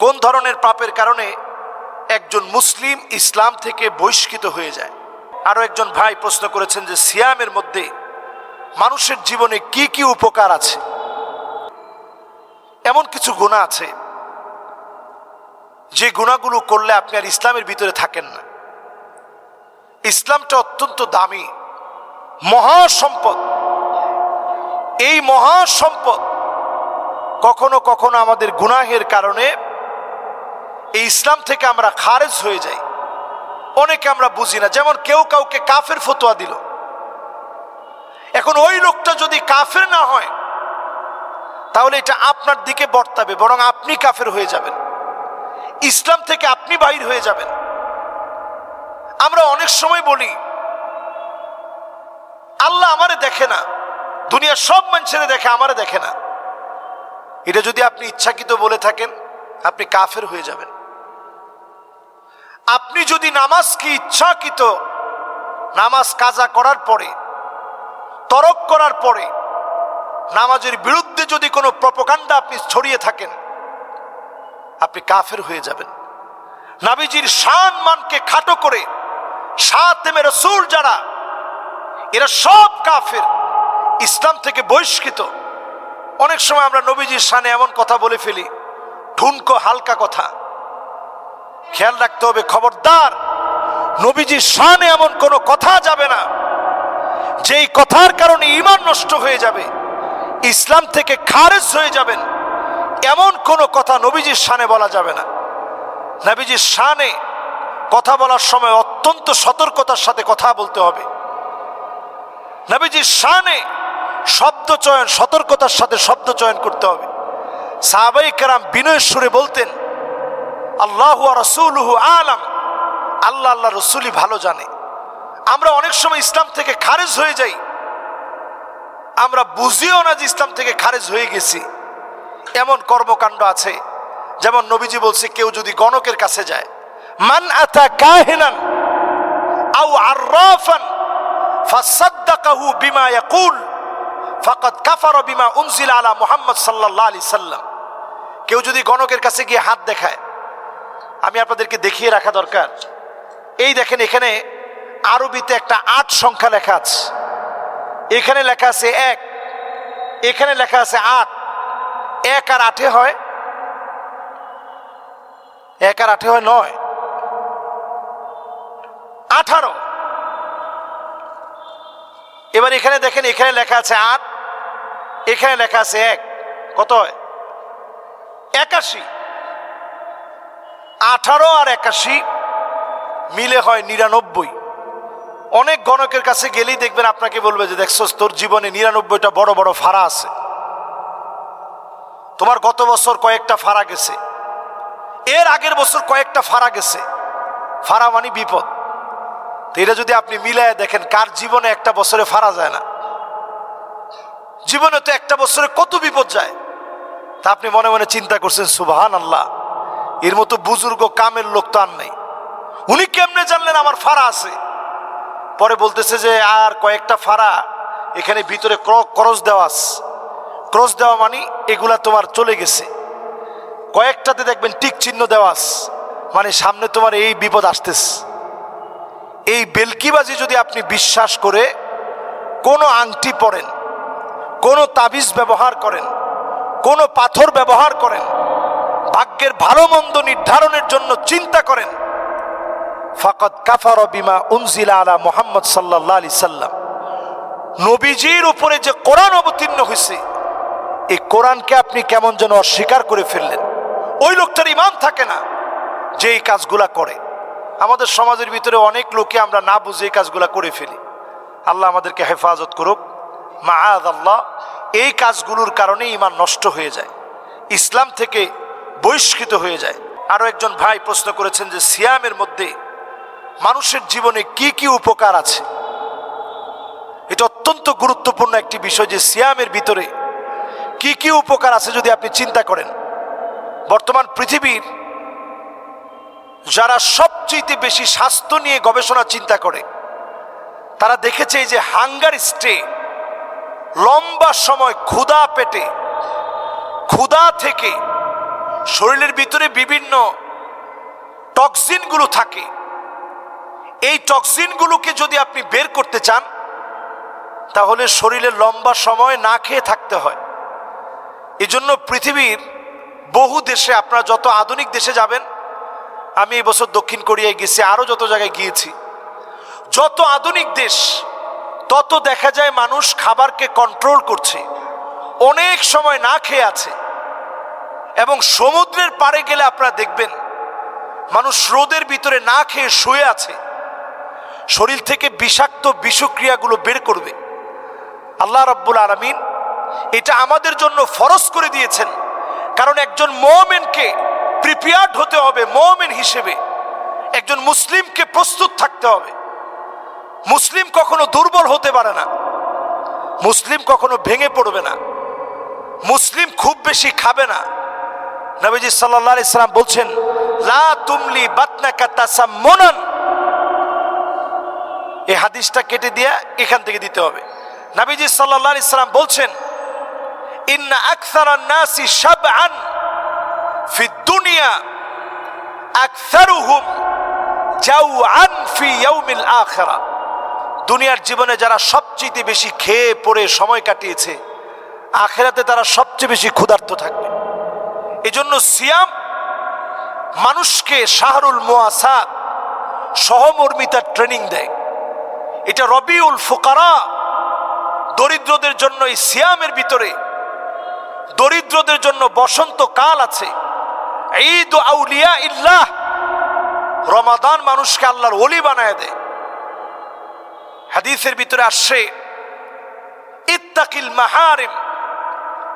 কোন ধরনের পাপের কারণে একজন মুসলিম ইসলাম থেকে বহিষ্কৃত হয়ে যায়? আরও একজন ভাই প্রশ্ন করেছেন যে, সিয়ামের মধ্যে মানুষের জীবনে কি কি উপকার আছে? এমন কিছু গুণা আছে, যে গুণাগুলো করলে আপনি আর ইসলামের ভিতরে থাকেন না। ইসলামটা অত্যন্ত দামি, মহাসম্পদ। এই মহাসম্পদ কখনো কখনো আমাদের গুনাহের কারণে এই ইসলাম থেকে আমরা খারেজ হয়ে যাই। অনেকে আমরা বুঝি না, যেমন কেউ কাউকে কাফের ফতোয়া দিল। এখন ওই লোকটা যদি কাফের না হয়, তাহলে এটা আপনার দিকে বর্তাবে, বরং আপনি কাফের হয়ে যাবেন। ইসলাম থেকে আপনি বাহির হয়ে যাবেন। আমরা অনেক সময় বলি, আল্লাহ আমারে দেখে না, দুনিয়ার সব মানুষের দেখে আমারে দেখে না। এটা যদি আপনি ইচ্ছাকৃত বলে থাকেন, আপনি কাফের হয়ে যাবেন। আপনি যদি নামাজ নামাজকে ইচ্ছাকৃত নামাজ কাজা করার পরে, তরক করার পরে, নামাজের বিরুদ্ধে যদি কোনো প্রপকাণ্ডা আপনি ছড়িয়ে থাকেন, আপনি কাফের হয়ে যাবেন। নাবিজির শান মানকে খাটো করে সাতেমে সুর যারা, এরা সব কাফের, ইসলাম থেকে বহিষ্কৃত। অনেক সময় আমরা নবীজির শানে এমন কথা বলে ফেলি ঠুনকো হালকা কথা। খেয়াল রাখতে হবে, খবরদার। নবীজির শানে এমন কোনো কথা যাবে না, যেই কথার কারণে ইমান নষ্ট হয়ে যাবে, ইসলাম থেকে খারেজ হয়ে যাবেন, এমন কোনো কথা নবীজির শানে বলা যাবে না। নবীজির শানে কথা বলার সময় অত্যন্ত সতর্কতার সাথে কথা বলতে হবে। নবীজির শানে শব্দ চয়ন, সতর্কতার সাথে শব্দ চয়ন করতে হবে। সাহাবাই কেরাম বিনয় সুরে বলতেন আল্লাহ রসুলহু আলাম। আল্লাহ আল্লাহ রসুলই ভালো জানে। আমরা অনেক সময় ইসলাম থেকে খারেজ হয়ে যাই। আমরা বুঝিও না যে ইসলাম থেকে খারেজ হয়ে গেছি। এমন কর্মকাণ্ড আছে, যেমন নবীজি বলছে, কেউ যদি গণকের কাছে যায়, মান আতা কাহিনান আও আররাফান ফাসাদ্দাকাহু বিমা ইয়াকুল, ফাকাদ কাফারা বিমা উনজিলা আলা মুহাম্মদ সাল্লাল্লাহু আলাইহি সাল্লাম। কেউ যদি গণকের কাছে গিয়ে হাত দেখায় আমি আপনাদেরকে দেখিয়ে রাখা দরকার। এই দেখেন এখানে আরবিতে একটা আট সংখ্যা লেখা আছে। এখানে লেখা আছে এক, এখানে লেখা আছে আট। এক আর আটে হয়, এক আর আটে হয় নয়। আঠারো। এবার এখানে দেখেন, এখানে লেখা আছে আট, এখানে লেখা আছে এক। কত হয়? একাশি। আঠারো আর একাশি মিলে হয় নিরানব্বই। অনেক গণকের কাছে গেলেই দেখবেন আপনাকে বলবে যে, দেখছ, তোর জীবনে নিরানব্বইটা বড় বড় ফাড়া আছে। তোমার গত বছর কয়েকটা ফাড়া গেছে। এর আগের বছর কয়েকটা ফাড়া গেছে। ফাড়া মানে বিপদ। এটা যদি আপনি মিলায় দেখেন, কার জীবনে একটা বছরে ফাড়া যায় না? জীবনে তো একটা বছরে কত বিপদ যায়? তা আপনি মনে মনে চিন্তা করছেন সুবাহান আল্লাহ এর মতো বুজুর্গ কামের লোক তো আর নেই। উনি কেমনে জানলেন আমার ফাড়া আছে? পরে বলতেছে যে, আর কয়েকটা ফাড়া এখানে ভিতরে ক্রস দেওয়া ক্রস দেওয়া মানে এগুলা তোমার চলে গেছে। কয়েকটাতে দেখবেন টিক চিহ্ন দেওয়া মানে সামনে তোমার এই বিপদ আসতেছে। এই বেলকিবাজি যদি আপনি বিশ্বাস করে, কোনো আংটি পরেন, কোনো তাবিজ ব্যবহার করেন, কোনো পাথর ব্যবহার করেন ভাগ্যের ভালো মন্দ নির্ধারণের জন্য চিন্তা করেন। ফাকত কাফার বিমা উনজিলা আলা মোহাম্মদ সাল্লাহ আলি সাল্লাম। নবীজির উপরে যে কোরআন অবতীর্ণ হয়েছে, এই কোরআনকে আপনি কেমন যেন অস্বীকার করে ফেললেন। ওই লোকটার ইমান থাকে না যে এই কাজগুলা করে। আমাদের সমাজের ভিতরে অনেক লোকে আমরা না বুঝে এই কাজগুলা করে ফেলি। আল্লাহ আমাদেরকে হেফাজত করুক। মা আল্লাহ এই কাজগুলোর কারণে ইমান নষ্ট হয়ে যায়। ইসলাম থেকে বহিষ্কৃত হয়ে যায়। আরও একজন ভাই প্রশ্ন করেছেন যে, সিয়ামের মধ্যে মানুষের জীবনে কি কি উপকার আছে? এটা অত্যন্ত গুরুত্বপূর্ণ একটি বিষয় যে, সিয়ামের ভিতরে কি কি উপকার আছে যদি আপনি চিন্তা করেন। বর্তমান পৃথিবীর যারা সবচেয়ে বেশি স্বাস্থ্য নিয়ে গবেষণা চিন্তা করে, তারা দেখেছে যে, হাঙ্গার স্টে লম্বা সময় ক্ষুধা পেটে, ক্ষুধা থেকে শরীরের ভিতরে বিভিন্ন টক্সিনগুলো থাকে। এই টক্সিনগুলোকে যদি আপনি বের করতে চান, তাহলে শরীরে লম্বা সময় না খেয়ে থাকতে হয়। এজন্য পৃথিবীর বহু দেশে, আপনারা যত আধুনিক দেশে যাবেন, আমি এবছর দক্ষিণ কোরিয়ায় গেছি আরও যত জায়গায় গিয়েছি। যত আধুনিক দেশ, তত দেখা যায় মানুষ খাবারকে কন্ট্রোল করছে। অনেক সময় না খেয়ে আছে। এবং সমুদ্রের পাড়ে গেলে আপনারা দেখবেন, মানুষ রোদের ভিতরে না খেয়ে শুয়ে আছে। শরীর থেকে বিষাক্ত বিষক্রিয়াগুলো বের করবে। আল্লাহ রব্বুল আলমিন এটা আমাদের জন্য ফরজ করে দিয়েছেন। কারণ একজন মোমেনকে প্রিপেয়ার্ড হতে হবে, মোমেন হিসেবে। একজন মুসলিমকে প্রস্তুত থাকতে হবে। মুসলিম কখনো দুর্বল হতে পারে না। মুসলিম কখনো ভেঙে পড়বে না। মুসলিম খুব বেশি খাবে না। নবীজি সাল্লাল্লাহু আলাইহি সাল্লাম বলছেন, লা তুমলি বাতনাকা তাসাম্মুনান। এই হাদিসটা কেটে দিয়ে এখান থেকে দিতে হবে। নবীজি সাল্লাল্লাহু আলাইহি সাল্লাম বলছেন, ইন্না আকসারান নাসি শাবআন ফি দুনিয়া আকসারুহুম জাওআন ফি ইয়াউমিল আখিরা। দুনিয়ার জীবনে যারা সবচেয়ে বেশি খেয়ে পড়ে সময় কাটিয়েছে, আখেরাতে তারা সবচেয়ে বেশি ক্ষুধার্ত থাকবে। এজন্য সিয়াম মানুষকে শাহরুল মোয়াসাদ সহমর্মিতার ট্রেনিং দেয়। এটা রবিউল ফোকারা দরিদ্রদের জন্য এই সিয়ামের ভিতরে। দরিদ্রদের জন্য বসন্ত কাল আছে। ঈদ আউলিয়া ইল্লাহ রমাদান মানুষকে আল্লাহর ওলি বানায় দেয়। হাদিসের ভিতরে আসছে, ইত্তাকিল মাহারিম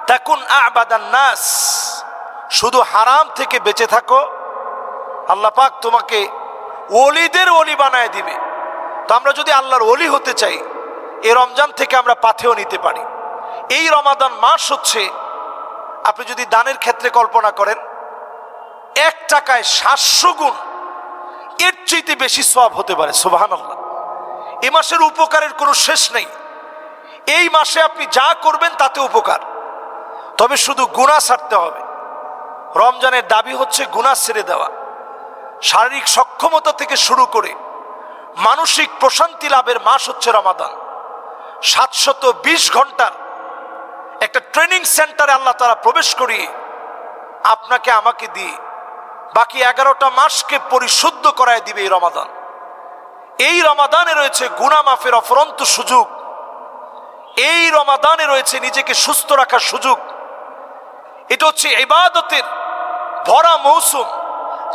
তাকুন আবাদান নাস। শুধু হারাম থেকে বেঁচে থাকো। আল্লাহ পাক তোমাকে ওলিদের ওলি বানায় দিবে। তো আমরা যদি আল্লাহর অলি হতে চাই এই রমজান থেকে আমরা পাথেও নিতে পারি। এই রমাদান মাস হচ্ছে, আপনি যদি দানের ক্ষেত্রে কল্পনা করেন, এক টাকায় সাতশো গুণ, এর চাইতে বেশি সব হতে পারে সুবাহান আল্লাহ এ মাসের উপকারের কোনো শেষ নেই। এই মাসে আপনি যা করবেন তাতে উপকার। তবে শুধু গুণা ছাড়তে হবে। রমজানের দাবি হচ্ছে গুণা ছেড়ে দেওয়া। শারীরিক সক্ষমতা থেকে শুরু করে মানসিক প্রশান্তি লাভের মাস হচ্ছে রমাদান। সাতশত বিশ ঘণ্টার একটা ট্রেনিং সেন্টারে আল্লাহ তারা প্রবেশ করিয়ে আপনাকে আমাকে দিয়ে বাকি এগারোটা মাসকে পরিশুদ্ধ করায় দিবে এই রমাদান। এই রমাদানে রয়েছে গুনা মাফের অফরন্ত সুযোগ। এই রমাদানে রয়েছে নিজেকে সুস্থ রাখার সুযোগ। এটা হচ্ছে ইবাদতের ভরা মৌসুম।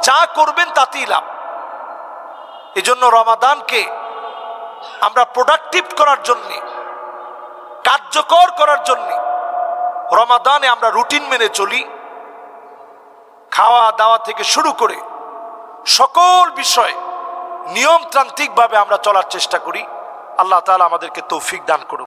যা করবেন তাতেই লাভ। এজন্য রমাদানকে আমরা প্রোডাক্টিভ করার জন্যে, কার্যকর করার জন্যে রমাদানে আমরা রুটিন মেনে চলি। খাওয়া দাওয়া থেকে শুরু করে সকল বিষয় নিয়মতান্ত্রিকভাবে আমরা চলার চেষ্টা করি। আল্লাহ তালা আমাদেরকে তৌফিক দান করুন